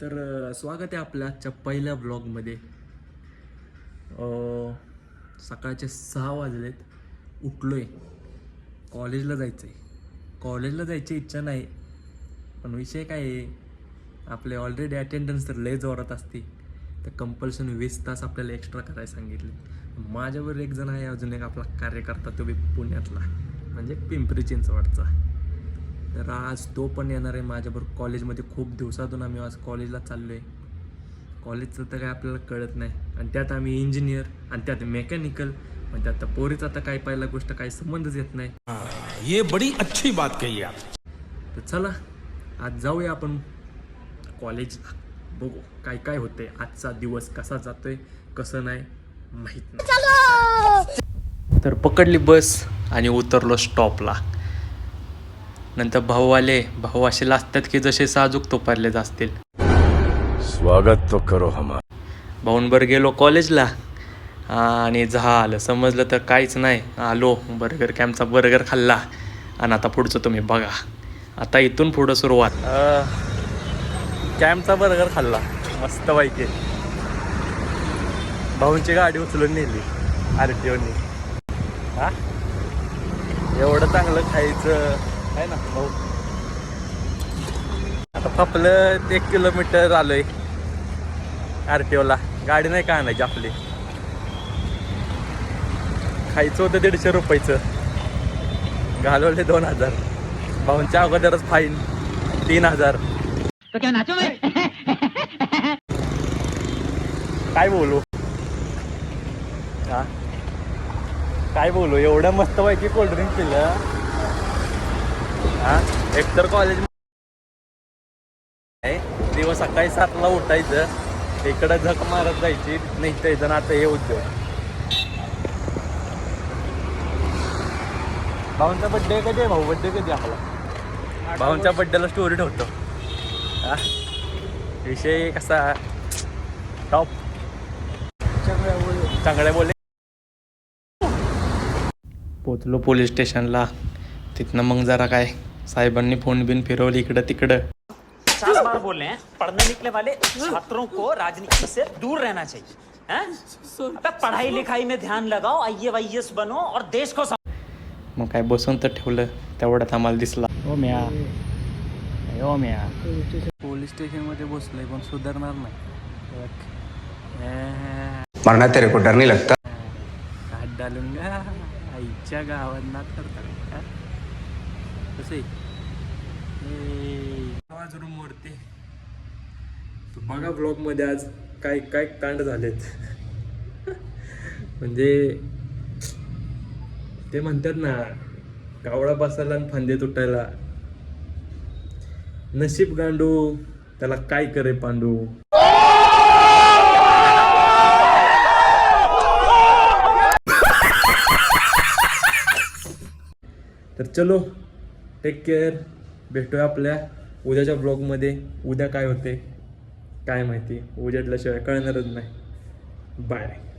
तर स्वागत आहे आपल्या आजच्या पहिल्या ब्लॉगमध्ये सकाळचे सहा वाजलेत. उठलो आहे कॉलेजला जायचं आहे कॉलेजला जायची इच्छा नाही. पण विषय काय आहे? आपले ऑलरेडी अटेंडन्स तर लय जोरात असते तर कंपल्शन वीस तास आपल्याला एक्स्ट्रा करायला सांगितले. माझ्यावर एक जण आहे अजून एक आपला कार्यकर्ता तो बी पुण्यातला. म्हणजे पिंपरी चिंचवडचा. तर आज तो पण येणार आहे माझ्याबरोबर. कॉलेजमध्ये खूप दिवसातून आम्ही आज कॉलेजला चाललो आहे कॉलेजचं तर काय आपल्याला कळत नाही. आणि त्यात आम्ही इंजिनियर आणि त्यात मेकॅनिकल. आणि त्यात पोरीचा तर काय पहिला गोष्ट काही संबंधच येत नाही. ये बड़ी अच्छी बात कही आप. तर चला आज जाऊया आपण कॉलेजला बघू काय काय होतंय. आजचा दिवस कसा जातोय कसं नाही माहीत नाही. तर पकडली बस आणि उतरलो स्टॉपला नंतर भाऊ आले भाऊ असे लाजतात की जसे साजूक तोपारले असतील. स्वागत तो करो हमारा. भाऊंबर गेलो कॉलेजला. आणि झालं. समजलं तर काहीच नाही. आलो बर्गर कॅम्पचा बर्गर खाल्ला. आणि आता पुढचं तुम्ही बघा. आता इथून पुढं सुरुवात. कॅम्पचा बर्गर खाल्ला. मस्त पैकी. भाऊंची गाडी उचलून नेली. आर टी ओनी हा? एवढं चांगलं खायचं. आहे ना? भाऊ आता फपलं एक किलोमीटर आलोय आर टी ओला गाडी नाही का आणायची आपली? खायचं होतं दीडशे रुपयाचं. घालवले दोन हजार. भाऊंच्या अगोदरच फाईन तीन हजार. काय बोलू? हा? काय बोलू? एवढं मस्त पैकी कोल्ड्रिंक पिलं. हा? एकतर कॉलेज दिवस सकाळी सातला उठायचं इकडं झक मारत जायची नाही तर जण आता हे उद्योग. भाऊंचा बड्डे कधी आहे? भाऊ बड्डे कधी आपला? भाऊंच्या बड्डेला स्टोरी ठेवतो. विषय कसा? टॉप चांगल्या बोले. पोचलो पोलीस स्टेशनला. तिथनं मग जरा काय साहेबांनी फोन बिन फिरवली इकडं तिकडं. पचास बार बोल रहे हैं पढ़ने निकले वाले छात्रों को राजनीति से दूर रहना चाहिए हैं? अबे पढ़ाई लिखाई में ध्यान लगाओ आई ए बनो और देश को मग काय बसून तर ठेवलं तेवढ्यात आम्हाला दिसला. ओ म्या. ओ म्या. पोलीस स्टेशनमध्ये बसलोय पण सुधारणार नाही. मरना तेरे को डर नहीं लगता. हात डालून गा. आईच्या गावात नात कसे आवाज तू बघा ब्लॉगमध्ये आज काय काय कांड झालेत. म्हणजे ते म्हणतात ना कावळा बसायला आणि फांदे तुटायला. नशीब गांडू त्याला काय करे पांडू? तर चलो टेक केअर भेटूया आपल्या उद्याच्या ब्लॉगमध्ये उद्या काय होते? काय माहिती? उद्यातल्याशिवाय कळणारच नाही. बाय